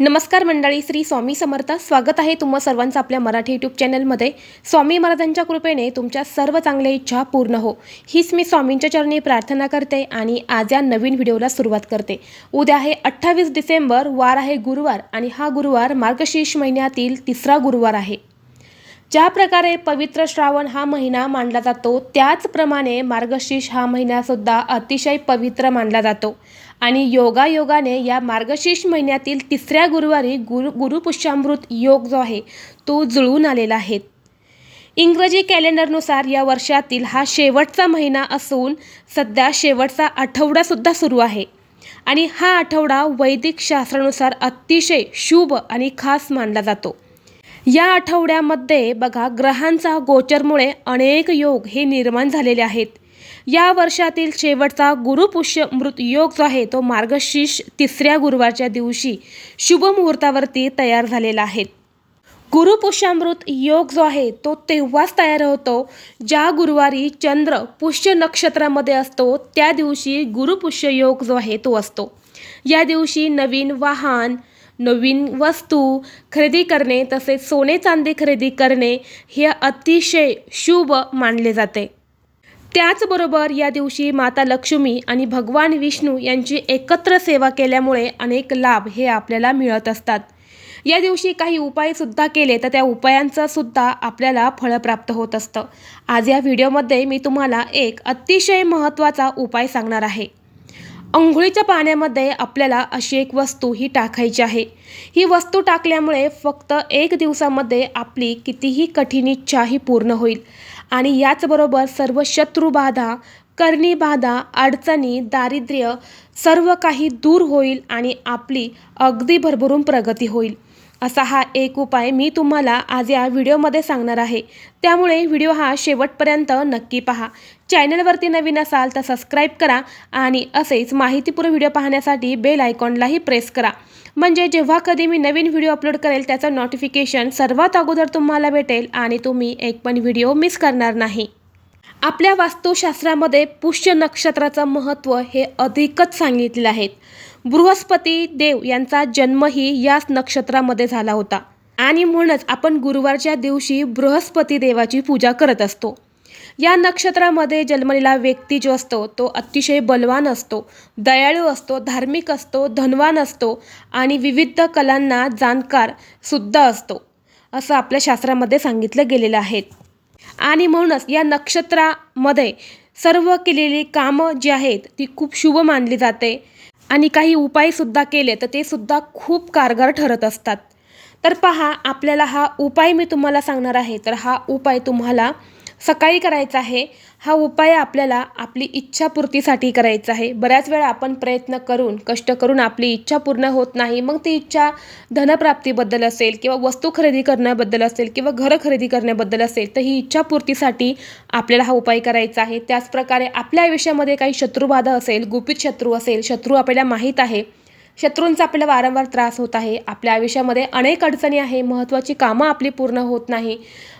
नमस्कार मंडळी श्री स्वामी समर्थ. स्वागत आहे तुम्हा सर्वांचं आपल्या मराठी यूट्यूब चॅनलमध्ये स्वामी महाराजांच्या कृपेने तुमच्या सर्व चांगल्या इच्छा पूर्ण हो. हीच मी स्वामींच्या चरणी प्रार्थना करते आणि आज या नवीन व्हिडिओला सुरुवात करते. उद्या आहे अठ्ठावीस डिसेंबर वार आहे गुरुवार आणि हा गुरुवार मार्गशीर्ष महिन्यातील तिसरा गुरुवार आहे. ज्या प्रकारे पवित्र श्रावण हा महिना मानला जातो त्याचप्रमाणे मार्गशीर्ष हा महिनासुद्धा अतिशय पवित्र मानला जातो. आणि योगायोगाने या मार्गशीर्ष महिन्यातील तिसऱ्या गुरुवारी गुरु गुरुपुष्यामृत योग जो आहे तो जुळून आलेला आहे. इंग्रजी कॅलेंडरनुसार या वर्षातील हा शेवटचा महिना असून सध्या शेवटचा आठवडासुद्धा सुरू आहे. आणि हा आठवडा वैदिक शास्त्रानुसार अतिशय शुभ आणि खास मानला जातो. या आठवड्यामध्ये बघा ग्रहांचा गोचरमुळे अनेक योग हे निर्माण झालेले आहेत. या वर्षातील शेवटचा गुरुपुष्य मृत योग जो आहे तो मार्गशीर्ष तिसऱ्या गुरुवारच्या दिवशी शुभ मुहूर्तावरती तयार झालेला आहे. गुरुपुष्यामृत योग जो आहे तो तेव्हाच तयार होतो ज्या गुरुवारी चंद्र पुष्य नक्षत्रामध्ये असतो त्या दिवशी गुरुपुष्य योग जो आहे तो असतो. या दिवशी नवीन वाहन नवीन वस्तू खरेदी करणे तसेच सोने चांदी खरेदी करणे हे अतिशय शुभ मानले जाते. त्याचबरोबर या दिवशी माता लक्ष्मी आणि भगवान विष्णू यांची एकत्र सेवा केल्यामुळे अनेक लाभ हे आपल्याला मिळत असतात. या दिवशी काही उपायसुद्धा केले तर त्या उपायांचं सुद्धा आपल्याला फळ प्राप्त होत असतं. आज या व्हिडिओमध्ये मी तुम्हाला एक अतिशय महत्त्वाचा उपाय सांगणार आहे. अंघोळीच्या पाण्यामध्ये आपल्याला अशी एक वस्तू ही टाकायची आहे. ही वस्तू टाकल्यामुळे फक्त एक दिवसामध्ये आपली कितीही कठीण इच्छा ही पूर्ण होईल. आणि याचबरोबर सर्व शत्रुबाधा करणीबाधा अडचणी दारिद्र्य सर्व काही दूर होईल आणि आपली अगदी भरभरून प्रगती होईल. असा हा एक उपाय मी तुम्हाला आज या व्हिडिओमध्ये सांगणार आहे. त्यामुळे व्हिडिओ हा शेवटपर्यंत नक्की पहा. चॅनलवरती नवीन असाल तर सबस्क्राईब करा आणि असेच माहितीपूर्ण व्हिडिओ पाहण्यासाठी बेल आयकॉनलाही प्रेस करा. म्हणजे जेव्हा कधी मी नवीन व्हिडिओ अपलोड करेल त्याचं नोटिफिकेशन सर्वात अगोदर तुम्हाला भेटेल आणि तुम्ही एक पण व्हिडिओ मिस करणार नाही. आपल्या वास्तुशास्त्रामध्ये पुष्य नक्षत्राचं महत्त्व हे अधिकच सांगितलं आहे. बृहस्पती देव यांचा जन्मही याच नक्षत्रामध्ये झाला होता. आणि म्हणूनच आपण गुरुवारच्या दिवशी बृहस्पती देवाची पूजा करत असतो. या नक्षत्रामध्ये जन्मलेला व्यक्ती जो असतो तो अतिशय बलवान असतो दयाळू असतो धार्मिक असतो धनवान असतो आणि विविध कलांना जाणकार सुद्धा असतो असं आपल्या शास्त्रामध्ये सांगितलं गेलेलं आहे. आणि म्हणूनच या नक्षत्रामध्ये सर्व केलेली कामं जी आहेत ती खूप शुभ मानली जाते. आणि काही उपायसुद्धा केले तर ते सुद्धा खूप कारगर ठरत असतात. तर पहा आपल्याला हा उपाय मी तुम्हाला सांगणार आहे. तर हा उपाय तुम्हाला सकाळी करायचा आहे. हा उपाय आपल्याला आपली इच्छापूर्तीसाठी करायचा आहे. बऱ्याच वेळा आपण प्रयत्न करून कष्ट करून आपली इच्छा पूर्ण होत नाही. मग ती इच्छा धनप्राप्तीबद्दल असेल किंवा वस्तू खरेदी करण्याबद्दल असेल किंवा घरं खरेदी करण्याबद्दल असेल तर ही इच्छापूर्तीसाठी आपल्याला हा उपाय करायचा आहे. त्याचप्रकारे आपल्या आयुष्यामध्ये काही शत्रुबाधा असेल गुपित शत्रू असेल शत्रू आपल्याला माहीत आहे. शत्रूंचा आपल्याला वारंवार त्रास होत आहे. आपल्या आयुष्यामध्ये अनेक अडचणी आहे. महत्त्वाची कामं आपली पूर्ण होत नाही.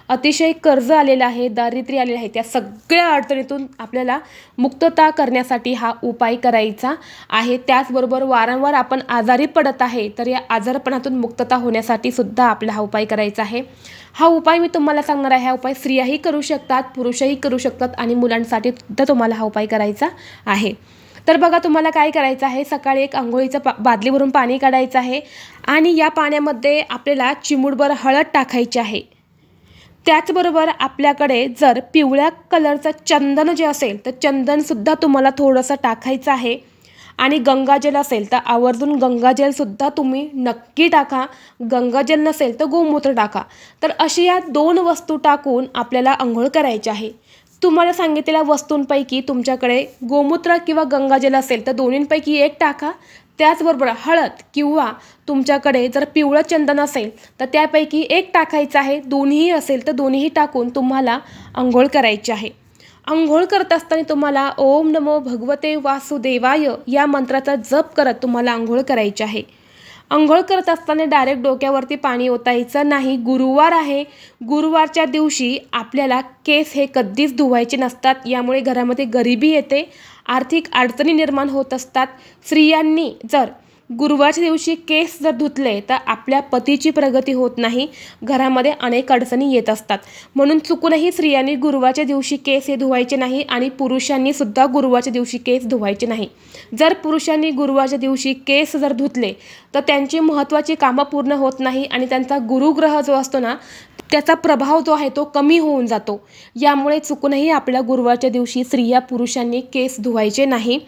अतिशय कर्ज आलेलं आहे दारिद्र्य आलेलं आहे. त्या सगळ्या अडचणीतून आपल्याला मुक्तता करण्यासाठी हा उपाय करायचा आहे. त्याचबरोबर वारंवार आपण आजारी पडत आहे तर या आजारपणातून मुक्तता होण्यासाठी सुद्धा आपला हा उपाय करायचा आहे. हा उपाय मी तुम्हाला सांगणार आहे. हा उपाय स्त्रियाही करू शकतात पुरुषही करू शकतात आणि मुलांसाठी सुद्धा तुम्हाला हा उपाय करायचा आहे. तर बघा तुम्हाला काय करायचं आहे? सकाळी एक आंघोळीचं पा बादलीवरून पाणी काढायचं आहे आणि या पाण्यामध्ये आपल्याला चिमूटभर हळद टाकायची आहे. त्याचबरोबर आपल्याकडे जर पिवळ्या कलरचं चंदन जे असेल तर चंदनसुद्धा तुम्हाला थोडंसं टाकायचं आहे. आणि गंगाजल असेल तर आवर्जून गंगाजलसुद्धा तुम्ही नक्की टाका. गंगाजल नसेल तर गोमूत्र टाका. तर अशी या दोन वस्तू टाकून आपल्याला आंघोळ करायची आहे. तुम्हाला सांगितलेल्या वस्तूंपैकी तुमच्याकडे गोमूत्र किंवा गंगाजल असेल तर दोन्हींपैकी एक टाका. त्याचबरोबर हळद किंवा तुमच्याकडे जर पिवळं चंदन असेल तर त्यापैकी एक टाकायचं आहे. दोन्हीही असेल तर दोन्हीही टाकून तुम्हाला आंघोळ करायची आहे. आंघोळ करत असताना तुम्हाला ओम नमो भगवते वासुदेवाय या मंत्राचा जप करत तुम्हाला आंघोळ करायची आहे. आंघोळ करत असताना डायरेक्ट डोक्यावरती पाणी ओतायचं नाही. गुरुवार आहे. गुरुवारच्या दिवशी आपल्याला केस हे कधीच धुवायचे नसतात. यामुळे घरामध्ये गरिबी येते. आर्थिक अडचणी निर्माण होत असतात. स्त्रियांनी जर गुरुवारच्या दिवशी केस जर धुतले तर आपल्या पतीची प्रगती होत नाही. घरामध्ये अनेक अडचणी येत असतात. म्हणून चुकूनही स्त्रियांनी गुरुवारच्या दिवशी केस हे धुवायचे नाही आणि पुरुषांनी सुद्धा गुरुवारच्या दिवशी केस धुवायचे नाही. जर पुरुषांनी गुरुवारच्या दिवशी केस जर धुतले तर त्यांची महत्त्वाची कामं पूर्ण होत नाही आणि त्यांचा गुरुग्रह जो असतो ना त्याचा प्रभाव जो आहे तो कमी होऊन जातो. यामुळे चुकूनही आपल्या गुरुवारच्या दिवशी स्त्रिया पुरुषांनी केस धुवायचे नाही.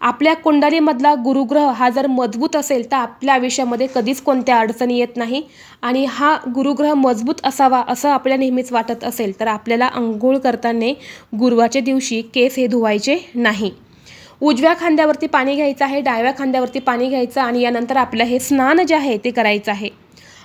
आपल्या कुंडलीमधला गुरुग्रह हा जर मजबूत असेल तर आपल्या आयुष्यामध्ये कधीच कोणत्या अडचणी येत नाही. आणि हा गुरुग्रह मजबूत असावा असं आपल्या नेहमीच वाटत असेल तर आपल्याला अंघोळ करताना गुरुवाच्या दिवशी केस हे धुवायचे नाही. उजव्या खांद्यावरती पाणी घ्यायचं आहे डाव्या खांद्यावरती पाणी घ्यायचं आणि यानंतर आपलं हे स्नान जे आहे ते करायचं आहे.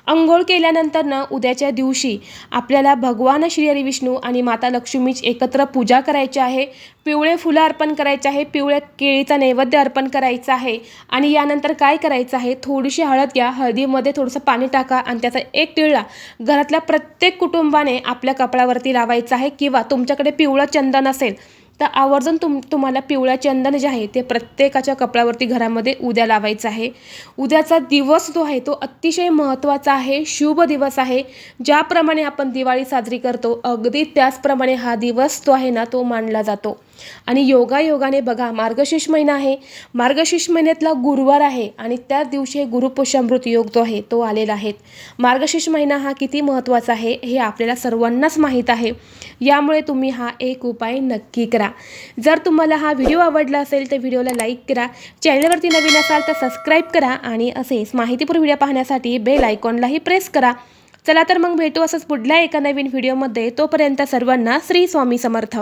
अंघोळ केल्यानंतरनं उद्याच्या दिवशी आपल्याला भगवान श्री हरी विष्णू आणि माता लक्ष्मीची एकत्र पूजा करायची आहे. पिवळे फुलं अर्पण करायचे आहे. पिवळ्या केळीचा नैवेद्य अर्पण करायचा आहे. आणि यानंतर काय करायचं आहे? थोडीशी हळद घ्या. हळदीमध्ये थोडंसं पाणी टाका आणि त्याचा एक टिळा घरातल्या प्रत्येक कुटुंबाने आपल्या कपड्यावरती लावायचा आहे. किंवा तुमच्याकडे पिवळं चंदन असेल तर आवर्जून तुम तुम्हाला पिवळ्या चंदन जे आहे ते प्रत्येकाच्या कपड्यावरती घरामध्ये उद्या लावायचं आहे. उद्याचा दिवस जो आहे तो अतिशय महत्त्वाचा आहे. शुभ दिवस आहे. ज्याप्रमाणे आपण दिवाळी साजरी करतो अगदी त्याचप्रमाणे हा दिवस जो आहे ना तो मानला जातो. आणि योगायोगाने बघा मार्गशीर्ष महिना आहे. मार्गशीर्ष महिन्यातला गुरुवार आहे आणि त्याच दिवशी गुरुपुष्यामृत योग जो आहे तो आलेला आहे. मार्गशीर्ष महिना हा किती महत्त्वाचा आहे हे आपल्याला सर्वांनाच माहीत आहे. यामुळे तुम्ही हा एक उपाय नक्की करा. जर तुम्हाला हा व्हिडिओ आवडला असेल तर व्हिडिओला लाईक करा. चॅनलवरती नवीन असाल तर सबस्क्राईब करा आणि असेच माहितीपूर्ण व्हिडिओ पाहण्यासाठी बेल आयकॉनलाही प्रेस करा. चला तर मग भेटू असंच पुढल्या एका नवीन व्हिडिओमध्ये. तोपर्यंत सर्वांना श्री स्वामी समर्थ.